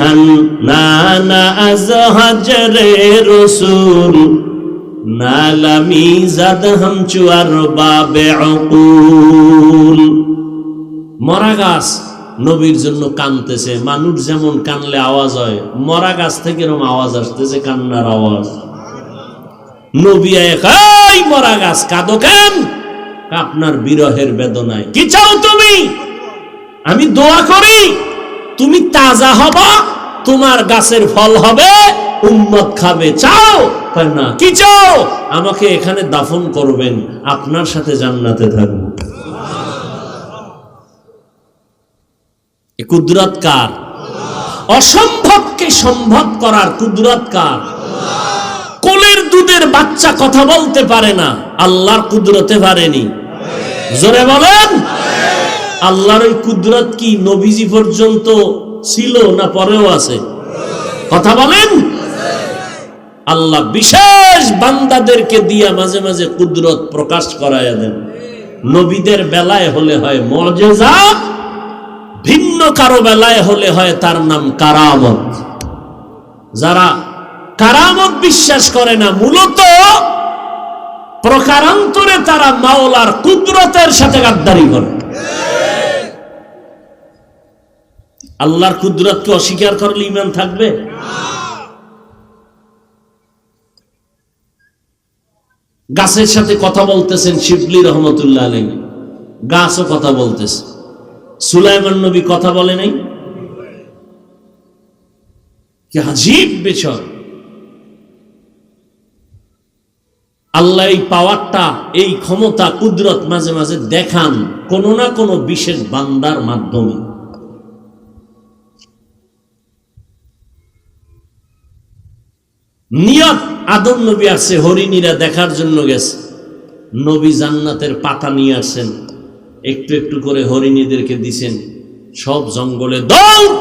হান না না আজ হাজরে রসুল নালামি জাদ হাম চুয়ার বাবে অকুল। মরা গাছ নবীর জন্য কানতেছে, মানুষ যেমন কানলে আওয়াজ হয়, মরা গাছ থেকে এরকম আওয়াজ আসতেছে, কান্নার আওয়াজ। নবী এক মরা গাছ, কাঁদো কেন? আপনার বিরহের বেদনায়। কি চাও তুমি? আমি দোয়া করি। তুমি তাজা হবা, তোমার গাছের ফল হবে, উম্মত খাবে। চাও? না। কি চাও? আমাকে এখানে দাফন করবেন, আপনার সাথে জান্নাতে থাকব। কুদরত কার? অসম্ভবকে সম্ভব করার কুদরত কার? কোলের দুধের বাচ্চা কথা বলতে পারে না, আল্লাহর কুদরতে পারেনি। জোরে বলেন। আল্লাহর ওই কুদরত কি নবীজি পর্যন্ত ছিল না পরেও আছে? কথা বলেন। আল্লাহ বিশেষ বান্দাদেরকে দিয়া মাঝে মাঝে কুদরত প্রকাশ করায় দেন। নবীদের বেলায় হলে হয় মজেজা ভিন্ন কারও বেলায় হলে হয় তার নাম কারামত। যারা কারামত বিশ্বাস করে না, মূলত প্রকারান্তরে তারা মাওলার কুদরতের সাথে গাদ্দারি করে। আল্লাহর কুদরতকে অস্বীকার করলে ইমান থাকবে? গাছের সাথে কথা বলতেছেন শিবলি রহমতুল্লাহ আলী গাছও কথা বলতেছে। সুলাইমান নবী কথা বলে নাই? আজীব বিষয় আল্লাহ এই পাওয়ারটা, এই ক্ষমতা, কুদরত মাঝে মাঝে দেখান কোন না কোনো বিশেষ বান্দার মাধ্যমে। নিয়ত আদম নবী আসছে হরিণীরা দেখার জন্য গেছে। নবী জান্নাতের পাতা নিয়ে আসছেন একটু একটু করে হরিণীদেরকে দিছেন। সব জঙ্গলে দল!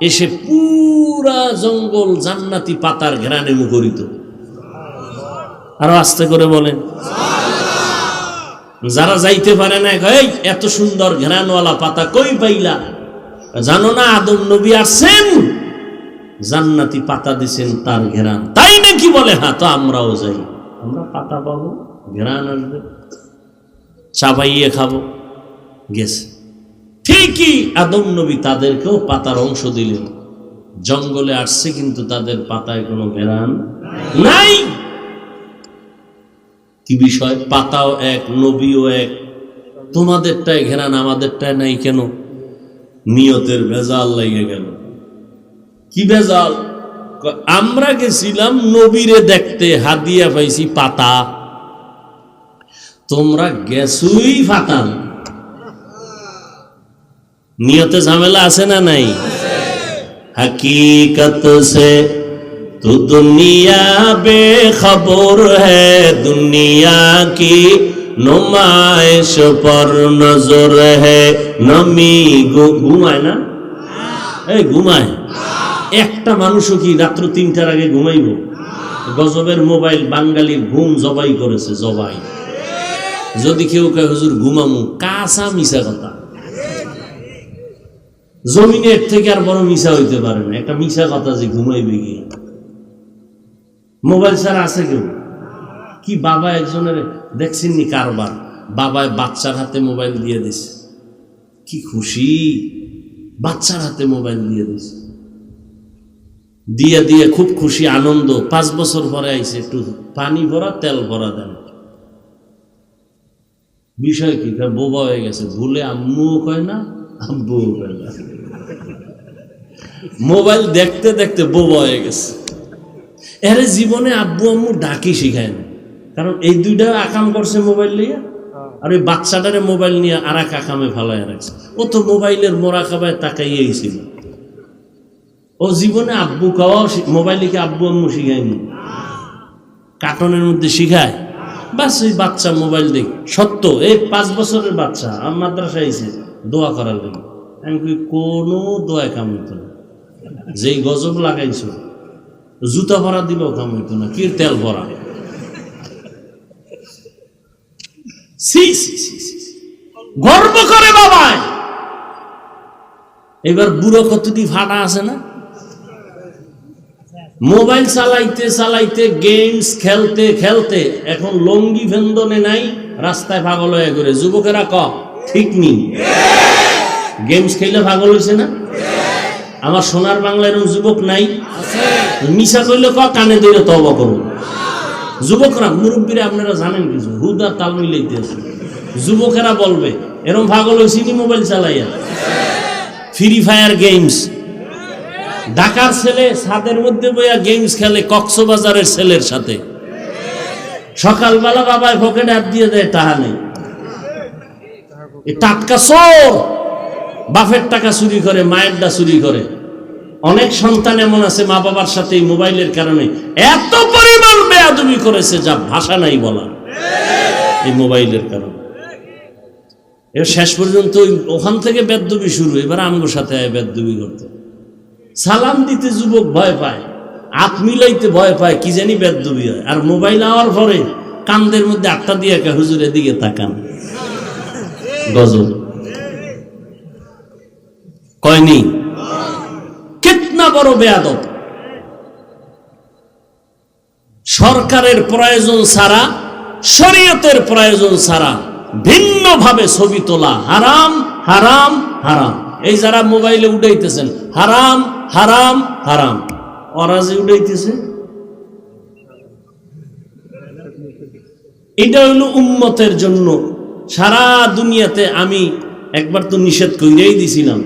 এসে পুরা জঙ্গল জান্নাতি পাতার ঘেরানে মুখরিত। আরও আস্তে করে বলেন। যারা যাইতে পারে না এই, এত সুন্দর ঘেরানওয়ালা পাতা কই পাইলা? জানো না আদম নবী আসছেন? জান্নাতি পাতা দিছেন তার ঘেরান। তাই নাকি বলে হ্যাঁ তো আমরাও যাই। আমরা পাতা পাবো ঘেরান আসবে। চাবাইয়ে খাব। গেছে ঠিকই আদম নবী তাদেরকেও পাতার অংশ দিলেন। জঙ্গলে আসছে কিন্তু তাদের পাতায় কোনো ঘেরান নাই। কি বিষয়? পাতাও এক নবীও এক। তোমাদেরটায় ঘেরান আমাদেরটায় নাই কেন? নিয়তের ভেজাল লেগে গেল। কি ভেজাল? আমরা গেছিলাম নবীরে দেখতে, হাদিয়া পাইছি পাতা। তোমরা গেছুই ফাতাম নিয়তে ঝামেলা আছে না নাই? হাকিকত সে তু দুনিয়া বে খবর হুনিয়া দুনিয়া কি নমায় পর নজর হ্যাঁ নমি ঘুমায় না? এই, ঘুমায়। একটা মানুষও কি রাত্র তিনটার আগে ঘুমাইব? গজবের মোবাইল, বাঙালির ঘুম জবাই করেছে, জবাই। যদি কেউ কয়, হুজুর, ঘুমামু। কাঁচা মিশা কথা। জমিনের থেকে আর বড় মিশা হইতে পারে না। একটা মিশা কথা যে ঘুমাইবে গিয়ে মোবাইল ছাড়া আছে কেউ? কি বাবা একজনের দেখছেননি কারবার? বাবায় বাচ্চার হাতে মোবাইল দিয়ে দিছে। কি খুশি। বাচ্চার হাতে মোবাইল দিয়ে দিছে। দিয়ে দিয়ে খুব খুশি আনন্দ। পাঁচ বছর পরে আইছে একটু পানি ভরা তেল ভরা দেন বিষয় কি? কয় বোবা হয়ে গেছে। ভুলে আম্মুও কয় না আব্বুও কয় না। মোবাইল দেখতে দেখতে বোবা হয়ে গেছে। এর জীবনে আব্বু আম্মু ডাকি শিখায় না। কারণ এই দুইটা আকাম করছে মোবাইল নিয়ে। আর ওই বাচ্চাটারে মোবাইল নিয়ে আর এক আকামে ফালায় রাখছে। ও তো মোবাইলের মোরা খাবায় তাকাইয়েই ছিল। ও জীবনে আব্বু খাওয়াও মোবাইলে কি আব্বু আম্মু শিখায়নি। কার্টনের মধ্যে শিখায়। বাস ওই বাচ্চা মোবাইল দেখ। সত্য, এই পাঁচ বছরের বাচ্চা আমার মাদ্রাসা আইছে দোয়া করার লাগে আমি কই, কোনো দোয়া কাম হইতো না। যেই গজব লাগাইছো, জুতা ভরা দিলেও কাম হইতো না, কি তেল ভরা। গর্ব করে বাবায় এবার বুড়ো কতটি ফাটা আছে না? মোবাইল চালাইতে চালাইতে গেমস খেলতে খেলতে এখন লঙ্গি ফেন্দনে নাই, রাস্তায় পাগল হয়ে করে যুবকেরা ক, ঠিক নি? গেমস খেলে পাগল হয়েছে না? আমার সোনার বাংলা এরকম যুবক নাই? মিশা করলে ক, কানে দিলে তবা করুন যুবকরা, মুরব্বীরা, আপনারা জানেন কিছু হুদা তাল মিলাইতে আছে। যুবকেরা বলবে, এরকম পাগল হয়েছি নি মোবাইল চালাইয়া? ফ্রি ফায়ার গেমস ঢাকার ছেলে ছাদের মধ্যে বইয়া গেমস খেলে কক্সবাজারের ছেলের সাথে। সকালবেলা বাবায় পকেটে হাত দিয়ে দেয় টাকা নেই। টাটকা চোর! বাপের টাকা চুরি করে মায়েরটা চুরি করে। অনেক সন্তান এমন আছে মা বাবার সাথে এই মোবাইলের কারণে এত পরিমাণ বেয়াদবি করেছে যা ভাষা নাই বলা এই মোবাইলের কারণে। এবার শেষ পর্যন্ত ওখান থেকে বেদবি শুরু, এবার আমগোর সাথে বেদবি করতে। সালাম দিতে যুবক ভয় পায় হাত মিলাইতে ভয় পায়, কি জানি বেদবি হয়। আর মোবাইল আওয়ার পরে কান্দের মধ্যে আটটা দিয়ে একা হুজুরের দিকে তাকান। গজল। কয়নি কিতনা বড় বেয়াদব। সরকারের প্রয়োজন ছাড়া শরীয়তের প্রয়োজন ছাড়া ভিন্নভাবে ছবি তোলা, হারাম হারাম হারাম। এই যারা মোবাইলে উঠাইতেছেন, হারাম হারাম হারাম। যে উঠাইতেছে। এটা হইল উম্মতের জন্য। সারা দুনিয়াতে আমি একবার তো নিষেধ কইরেই দিছিলাম।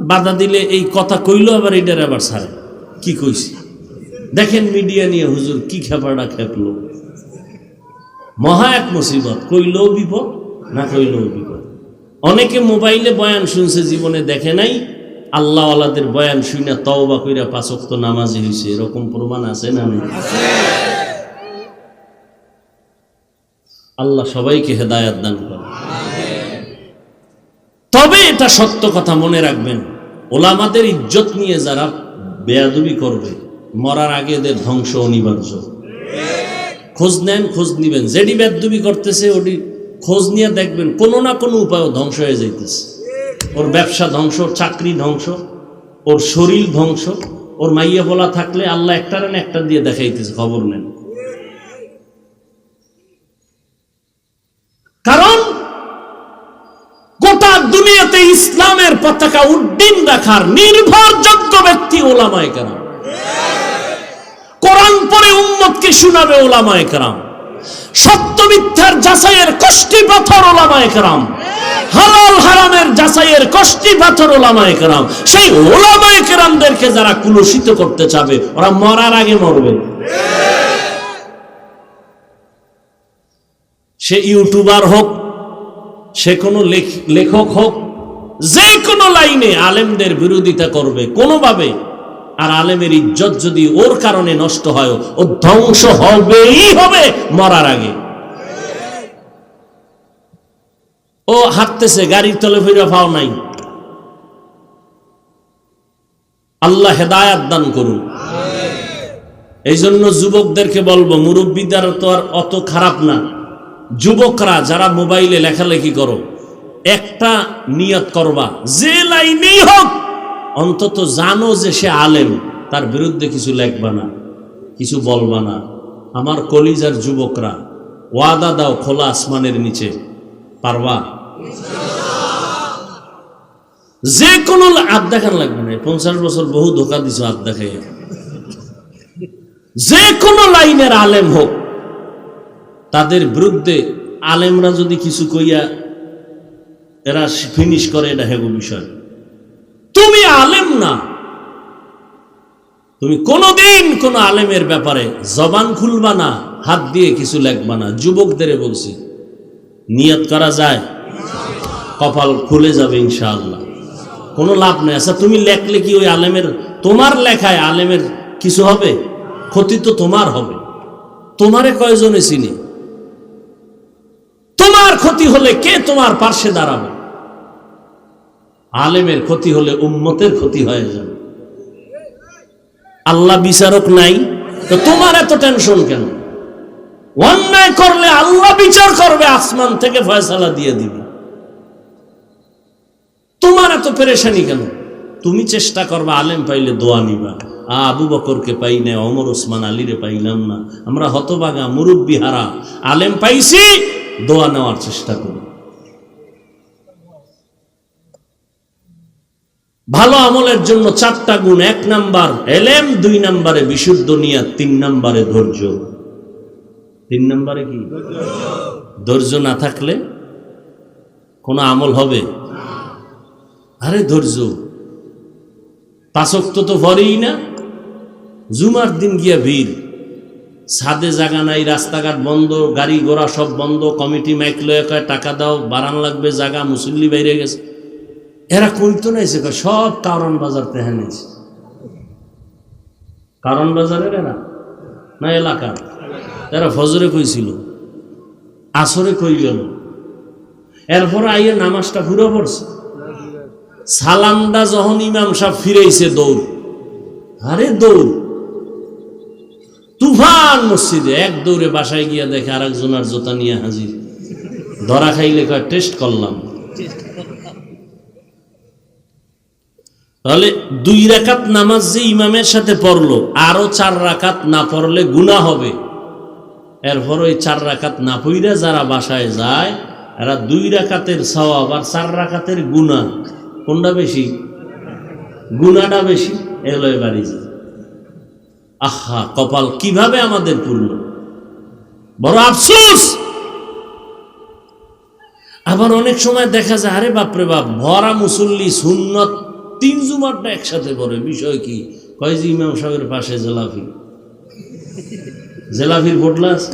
বাধা দিলে এই কথা কইলো, আবার এটার আবার ছাড়ে কি কইছি? দেখেন মিডিয়া নিয়ে হুজুর কি খেপাটা খেপলো। মহা এক মুসিবত, কইলেও বিপদ, না কইলেও বিপদ। অনেকে মোবাইলে বয়ান শুনছে, জীবনে দেখে নাই। আল্লাহওয়ালাদের বয়ান শুনে তওবা কইরা পাঁচক্ত নামাজি হইছে। এরকম প্রমাণ আছে না আল্লাহ সবাইকে হেদায়াত দান করে তবে এটা সত্য কথা মনে রাখবেন, ওলামাদের ইজ্জত নিয়ে যারা বেয়াদুবি করবে, মরার আগে এদের ধ্বংস অনিবার্য। খোঁজ নেন, খোঁজ নিবেন। যেটি বেদবি করতেছে ওটি খোঁজ নিয়ে দেখবেন কোনো না কোনো উপায় ধ্বংস হয়ে যাইতেছে। ওর ব্যবসা ধ্বংস, ওর চাকরি ধ্বংস, ওর শরীর ধ্বংস, ওর মাইয়া বলা থাকলে আল্লাহ একটার না একটা দিয়ে দেখাইতেছে, খবর নেন। কারণ গোটা দুনিয়াতে ইসলামের পতাকা উড্ডীন রাখার নির্ভরযোগ্য ব্যক্তি ওলামায় কেন কোরআন পরে উম্মতকে শোনাবে ওলামায় কেরাম। সত্য মিথ্যার যাচাইয়ের কষ্টি পাথর ওলামায় কেরাম। হালাল হারামের যাচাইয়ের কষ্টি পাথর ওলামায় কেরাম। সেই ওলামায় কেরামদেরকে যারা কুলসিত করতে চাবে, ওরা মরার আগে মরবে। সে ইউটিউবার হোক, সে কোনো লেখ- লেখক হোক যে কোনো লাইনে আলেমদের বিরোধিতা করবে কোনোভাবে। আর আলেমের ইজ্জত যদি ওর কারণে নষ্ট হয়, ও ধ্বংস হবেই হবে মরার আগে। ও হাঁটতেছে, গাড়ির তলে ফিরে পাও নাই। আল্লাহ হেদায়াত দান করুন। এই জন্য যুবকদেরকে বলব, মুরব্বীদের তো আর অত খারাপ না। যুবকরা যারা মোবাইলে লেখালেখি করো, একটা নিয়ত করবা, যে লাইনেই হোক, অন্তত জানো যে সে আলেম, তার বিরুদ্ধে কিছু লেখবা না, কিছু বলবা না। আমার কলিজার যুবকরা, ওয়াদা দাও খোলা আসমানের নিচে, পারবা? যে কোনো আদ দেখান লাগবে না। পঞ্চাশ বছর বহু ধোকা দিছো আদ দেখাই যে কোনো লাইনের আলেম হোক, তাদের বিরুদ্ধে আলেমরা যদি কিছু কইয়া এরা ফিনিশ করে, এটা হেগো বিষয়। তুমি আলেম না। তুমি কোনোদিন কোন আলেমের ব্যাপারে জবান খুলবা না, হাত দিয়ে কিছু লেখবা না। যুবকদের বলছি, নিয়ত করা যায়। কপাল খুলে যাবে ইনশাআল্লাহ। কোনো লাভ নেই। আচ্ছা তুমি লেখলে কি ওই আলেমের, তোমার লেখায় আলেমের কিছু হবে? ক্ষতি তো তোমার হবে। তোমারে কয়জনে চিনি? তোমার ক্ষতি হলে কে তোমার পার্শ্বে দাঁড়াবে? আলেমের ক্ষতি হলে উম্মতের ক্ষতি হয়ে যাবে। আল্লাহ বিচারক নাই, তো তোমার এত টেনশন কেন? অন্যায় করলে আল্লাহ বিচার করবে, আসমান থেকে ফয়সালা দিয়ে দিবে। তোমার এত পেরেশানি কেন? তুমি চেষ্টা করবা আলেম পাইলে দোয়া নিবা। আ, আবু বকরকে পাই না অমর ওসমান আলীরে পাইলাম না। আমরা হতবাগা মুরব্বী হারা আলেম পাইছি দোয়া নেওয়ার চেষ্টা করি। ভালো আমলের জন্য চারটা গুণ। এক নাম্বার এলেম দুই নাম্বারে বিশুদ্ধ নিয়া তিন নাম্বারে ধৈর্য। তিন নাম্বারে কি? ধৈর্য না থাকলে কোনো আমল হবে? আরে ধৈর্য। পাঁচক তো ভরেই না। জুমার দিন গিয়া ভিড়। ছাদে জাগা নাই, রাস্তাঘাট বন্ধ, গাড়ি ঘোড়া সব বন্ধ, কমিটি মাইক লয়ে টাকা দাও বাড়ান লাগবে, জাগা, মুসল্লি বাইরে গেছে। এরা কইতো নাইছে কয়, সব কারণ বাজার তেহা নিয়েছে। কারণ বাজারের এরা? না এলাকা এরা ফজরে কইছিল। আসরে কই গেল এরপর আইয়ে নামাজটা পুরো পড়ছে। সালামটা যখন ইমাম সাহেব ফিরেছে দৌড়, আরে দৌড়। তুফান মসজিদে এক দৌড়ে বাসায় গিয়া দেখে আর একজনের জোতা নিয়ে হাজির। ধরা খাইলে টেস্ট করলাম। তাহলে দুই রাকাত নামাজ যে ইমামের সাথে পড়ল, আরও চার রাকাত না পড়লে গুণা হবে। এরপর ওই চার রাকাত না পইরা যারা বাসায় যায়, এরা দুই রাকাতের সওয়াব আর চার রাকাতের গুণা কোনটা বেশি? গুণাটা বেশি? এলোয় বাড়ি যায় আহা, কপাল কীভাবে আমাদের পূর্ণ? বড় আফসোস! আবার অনেক সময় দেখা যায়, আরে বাপরে বাপ, ভরা মুসল্লি, সুন্নত, তিন জুমারটা একসাথে পড়ে। বিষয় কি? কয় ইমাম সাহেবের পাশে জেলাফি। জেলাফির ফোটলা আছে?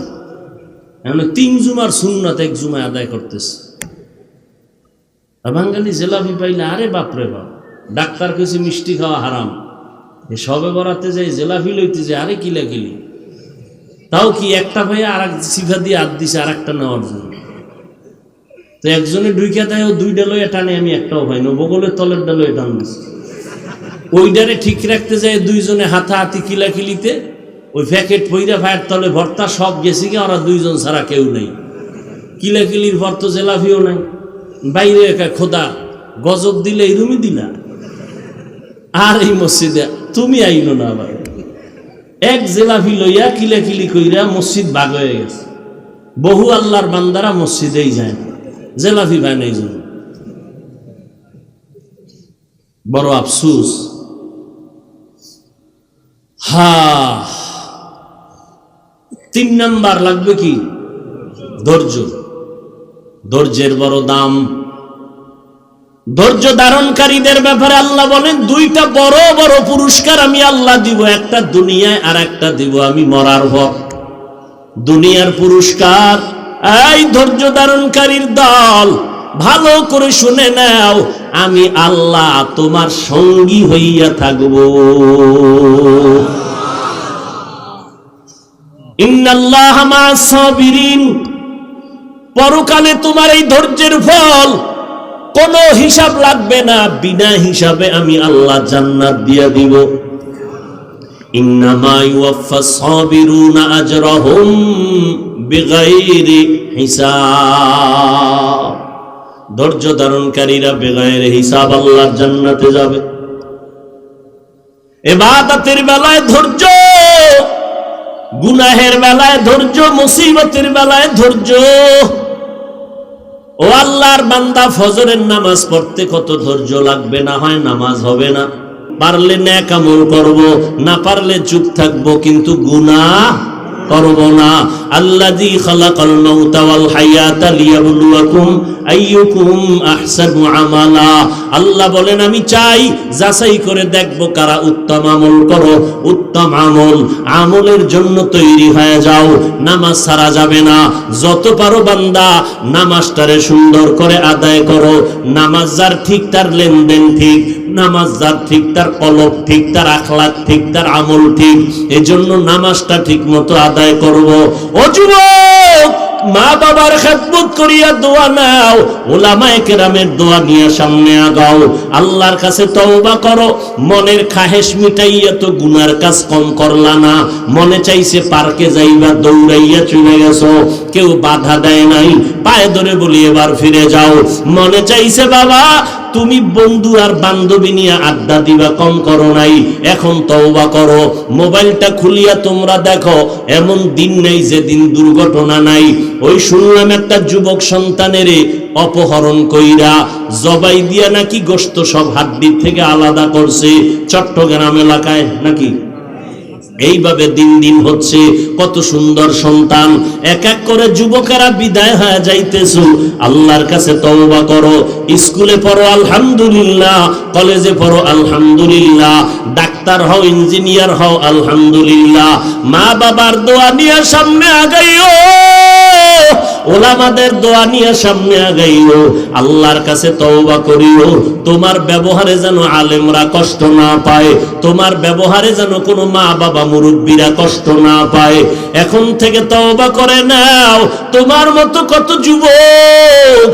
এখন তিন জুমার সুন্নত এক জুমায় আদায় করতেছে। বাঙালি জেলাফি পাইলে আরে বাপরে বাপ, ডাক্তার কেছে মিষ্টি খাওয়া হারাম। এ সবে বরাতে যাই জেলাফি লইতে যায় আরে কিলা কিলি। তাও কি একটা ভাইয়া আর এক সিফা দিয়ে হাত দিছে আর একটা নেওয়ার জন্য। তো একজনে ডুইকা দেয়, ও দুইটা লইয়া টানে, আমি একটাও পাই না বগলের তলের ডালয়ে টান দিছে। ওইটারে ঠিক রাখতে যায় দুইজনে হাতাহাতি কিলাকিলিতে, ওই প্যাকেট পইরা ভাইয়ের তলে ভর্তা সব গেছে কি ওরা দুইজন ছাড়া কেউ নেই। কিলাকিলির ভর তো জেলাফিও নাই। বাইরে একা খোদা, গজব দিলে এইরুমই দিলা। আর এই মসজিদে তুমি আইনো না আবার। এক জেলাফি লইয়া কিলাকিলি কইরা মসজিদ ভাগ হয়ে গেছে। বহু আল্লাহর বান্দারা মসজিদেই যায় না। জেলাফি ভাই নাই জন্য বড় আফসুস। হা, তিন নাম্বার লাগবে কি? ধৈর্য। ধৈর্যের বড় দাম। ধৈর্য ধারণকারীদের ব্যাপারে আল্লাহ বলেন, দুইটা বড় বড় পুরস্কার আমি আল্লাহ দিব, একটা দুনিয়ায় আর একটা দিব, আমি মরার পর দুনিয়ার পুরস্কার, এই ধৈর্য ধারণকারীর দল, ভালো করে শুনে নাও, আমি আল্লাহ তোমার সঙ্গী হইয়া থাকব। ইন্নাল্লাহ মা সাবিরিন। পরকালে তোমার এই ধৈর্যের ফল কোনো হিসাব লাগবে না, বিনা হিসাবে আমি আল্লাহ জান্নাত দিয়ে দিব। ইন্নামা ইউয়াফাস সাবিরুনা আজরাহুম বিগাইরি হিসাব। ধৈর্য ধারণকারীরা বেগায়ের হিসাব আল্লাহর জান্নাতে যাবে। এবাদতের বেলায় ধৈর্য, গুনাহের বেলায় ধৈর্য, মুসিবতের বেলায় ধৈর্য। ও আল্লাহর বান্দা, ফজরের নামাজ পড়তে কত ধৈর্য লাগবে? না হয় নামাজ হবে না। পারলে ন্যাক করব, না পারলে চুপ থাকব, কিন্তু গুনাহ করব না। আল্লাযী খালাকাল মাউতা ওয়াল হায়াতা লিয়াবলুয়াকুম আইয়ুকুম আহসানু আমালা। আল্লাহ বলেন, আমি চাই যাচাই করে দেখব কারা উত্তম আমল করো। উত্তম আমল, আমলের জন্য তৈরি হয়ে যাও। নামাজ সারা যাবে না। যত পারো বান্দা, নামাজটারে সুন্দর করে আদায় করো। নামাজ যার ঠিক, তার লেনদেন ঠিক। নামাজ যার ঠিক, তার কলব ঠিক, তার আখলাক ঠিক, তার আমল ঠিক, এজন্য নামাজটা ঠিক মতো আদায় করব। ও যুবক মা বাবার খেদমত করিয়া দোয়া নাও ওলামায়ে কেরামের দোয়া নিয়ে সামনে আগাও। আল্লাহর কাছে তওবা করো, মনের খাহেশ মিটাইয়া তো গুনার কাজ কম করলা না। মনে চাইছে পার্কে যাইবা, দৌড়াইয়া চলে গেছো, কেউ বাধা দেয় নাই, পায়ে ধরে বলি এবার ফিরে যাও। মনে চাইছে বাবা তুমি বন্ধু আর বান্ধবী নিয়ে আড্ডা দিবা, কম করো নাই। এখন তওবা করো। মোবাইলটা খুলিয়া তোমরা দেখো, এমন দিন নেই যে দিন দুর্ঘটনা নাই। ওই শুনলাম একটা যুবক সন্তানের অপহরণ কইরা জবাই দিয়া নাকি গোস্ত সব হাড্ডির থেকে আলাদা করছে। চট্টগ্রাম এলাকায় নাকি? এইভাবে দিন দিন হচ্ছে, কত সুন্দর সন্তান। এক এক করে যুবকেরা বিদায় হয়ে যাইতেছ। আল্লাহর কাছে তওবা করো, স্কুলে পড়ো, আলহামদুলিল্লাহ। কলেজে পড়ো, আলহামদুলিল্লাহ। ডাক্তার হও, ইঞ্জিনিয়ার হও, আলহামদুলিল্লাহ। মা বাবার দোয়া নিয়ে সামনে আগাইও। ওলামাদের দোয়া নিয়ে সামনে আগাইও, আল্লাহর কাছে তওবা করিও। তোমার ব্যবহারে যেন আলেমরা কষ্ট না পায়, তোমার ব্যবহারে যেন কোনো মা বাবা মুরব্বীরা কষ্ট না পায়। এখন থেকে তওবা করে নাও, তোমার মতো কত যুবক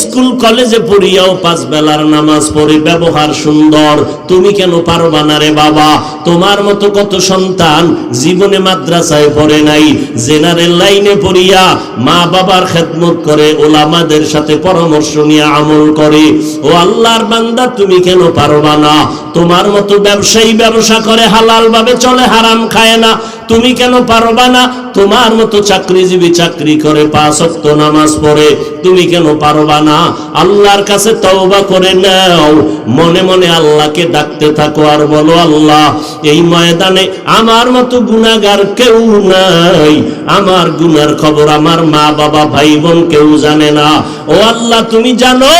স্কুল কলেজে পড়িয়াও পাঁচ বেলার নামাজ পড়ে ব্যবহার সুন্দর। তুমি কেন পারবা না রে বাবা? তোমার মতো কত সন্তান জীবনে মাদ্রাসায় পড়ে নাই, জেনারেল লাইনে পড়িয়া মা বাবার খেদমত করে ওলামাদের সাথে পরামর্শ নিয়ে আমল করে। ও আল্লাহর বান্দা, তুমি কেন পারবা না? তোমার মতো ব্যবসায়ী ব্যবসা করে হালাল ভাবে চলে, হারাম খায় না। তুমি কেন পারবা না? তোমার মতো চাকরিজীবী চাকরি করে পাঁচ নামাজ পড়ে, তুমি কেন পারবা না? আল্লাহর কাছে তওবা করে নাও। মনে মনে আল্লাহকে ডাকতে থাকো আর বলো, আল্লাহ, এই ময়দানে আমার মতো গুনাহগার কেউ নাই। আমার গুনার খবর আমার মা বাবা ভাই বোন কেউ জানে না। ও আল্লাহ, তুমি জানো,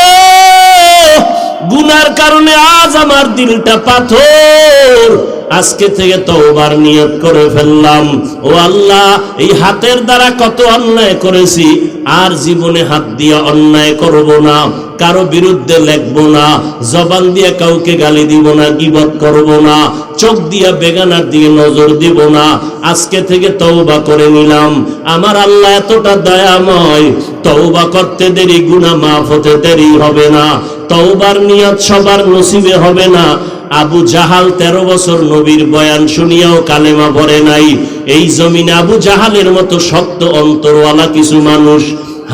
গুনার কারণে আজ আমার দিলটা পাথর। আজকে থেকে তওবার নিয়োগ করে ফেললাম। ও আল্লাহ এই হাতের দ্বারা কত অন্যায় করেছি আর জীবনে হাত দিয়ে অন্যায় করব না, কারও বিরুদ্ধে লেখবো না, জবান দিয়ে কাউকে গালি দিব না, গিবত করব না, চোখ দিয়া বেগানার দিকে নজর দিব না, আজকে থেকে তওবা করে নিলাম। আমার আল্লাহ এতটা দয়াময়, তওবা করতে দেরি, গুনাহ মাফ হতে দেরি হবে না, তওবার নিয়ত সবার নসিবে হবে না। আবু জাহাল তেরো বছর নবীর বয়ান শুনিয়াও কালেমা পড়ে নাই এই জমিনে আবু জাহালের মতো শক্ত অন্তরওয়ালা কিছু মানুষ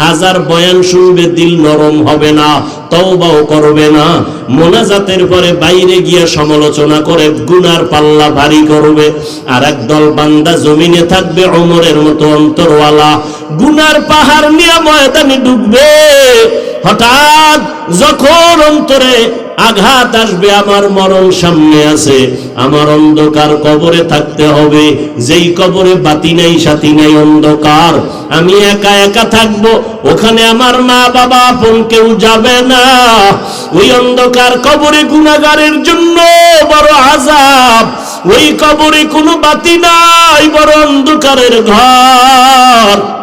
হাজার বয়ান শুনবে, দিল নরম হবে না, তওবাও করবে না, মোনাজাতের পরে বাইরে গিয়ে সমালোচনা করে, গুনার পাল্লা ভারী করবে আর একদল বান্দা জমিনে থাকবে অমরের মতো অন্তরওয়ালা, গুনার পাহাড় নিয়ে ময়দানে ডুববে। হঠাৎ যখন অন্তরে আঘাত আসবে আমার মরণ সামনে আছে। আমার অন্ধকার কবরে থাকতে হবে। যেই কবরে বাতি নাই, সাথী নাই, অন্ধকার। আমি একা একা থাকব। ওখানে আমার মা বাবা আপন কেউ যাবে না। ওই অন্ধকার কবরে গুণাগারের জন্য বড় আজাব ওই কবরে কোনো বাতি নাই, বড় অন্ধকারের ঘর।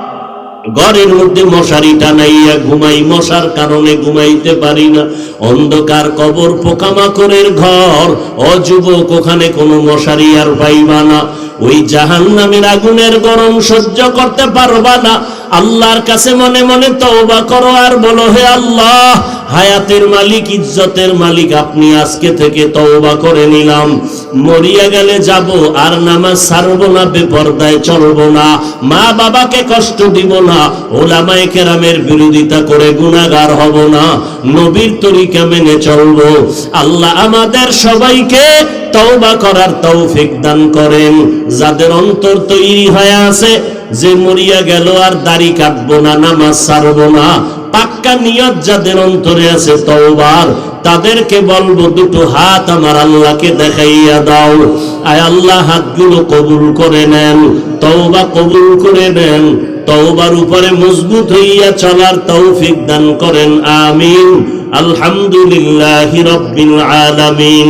ঘরের মধ্যে মশারি টানাইয়া ঘুমাই, মশার কারণে ঘুমাইতে পারি না। অন্ধকার কবর পোকামাকড়ের ঘর, অযুবক ওখানে কোনো মশারি আর পাইবা না। ওই জাহান নামের আগুনের গরম সহ্য করতে পারবা না। আল্লাহর কাছে মনে মনে তওবা করো আর বলো, হে আল্লাহ, হায়াতের মালিক, ইজ্জতের মালিক, আপনি আজকে থেকে তওবা করে নিলাম। মরিয়া গেলে যাব, আর নামাজ ছাড়বো না, বেপর্দায় চলবো না। মা বাবাকে কষ্ট দিব না, ওলামায়ে কেরামের বিরোধিতা করে গুনাহগার হব না। নবীর তরিকা মেনে চলবো। আল্লাহ আমাদের সবাইকে তওবা করার তৌফিক দান করেন। যাদের অন্তর তৈরি হয়ে আছে যে মরিয়া গেল আর দাড়ি কাটবো না, নামাজ ছাড়বো না, পাক্কা নিয়ত যাদের অন্তরে আছে তওবার, তাদেরকে বলব দুটো হাত আমার আল্লাহকে দেখাইয়া দাও। আয় আল্লাহ, হাতগুলো কবুল করে নেন, তওবা কবুল করে নেন, তওবার উপরে মজবুত হইয়া চলার তৌফিক দান করেন, আমিন। আলহামদুলিল্লাহি রাব্বিল আলামিন।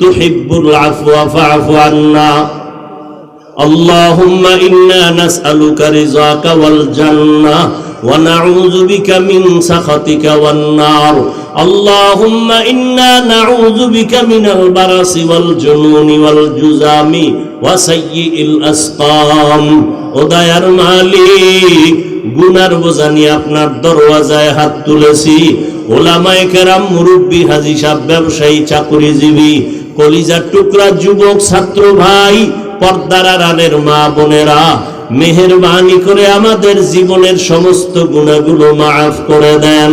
تحب العفو فاعف عنا اللهم إنا نسألك رضاك والجنة ونعوذ بك من سخطك والنار اللهم إنا نعوذ بك من البرص والجنون والجزام وسيء الأسقام ওদায়ার মালিক গুনার বোঝা নিয়ে আপনার দরওয়াজায় হাত তুলেছি ওলামায়ে কেরাম মুরব্বী হাজি সাহেব ব্যবসায়ী চাকরিজীবী কলিজার টুকরা যুবক, ছাত্র ভাই, পর্দার আড়ালের মা বোনেরা, মেহরবানি করে আমাদের জীবনের সমস্ত গুণাগুলো মাফ করে দেন।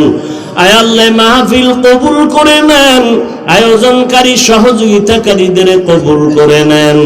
আয়াল্লে মাহফিল কবুল করে নেন। আয়োজনকারী, সহযোগিতাকারীদের কবুল করে নেন।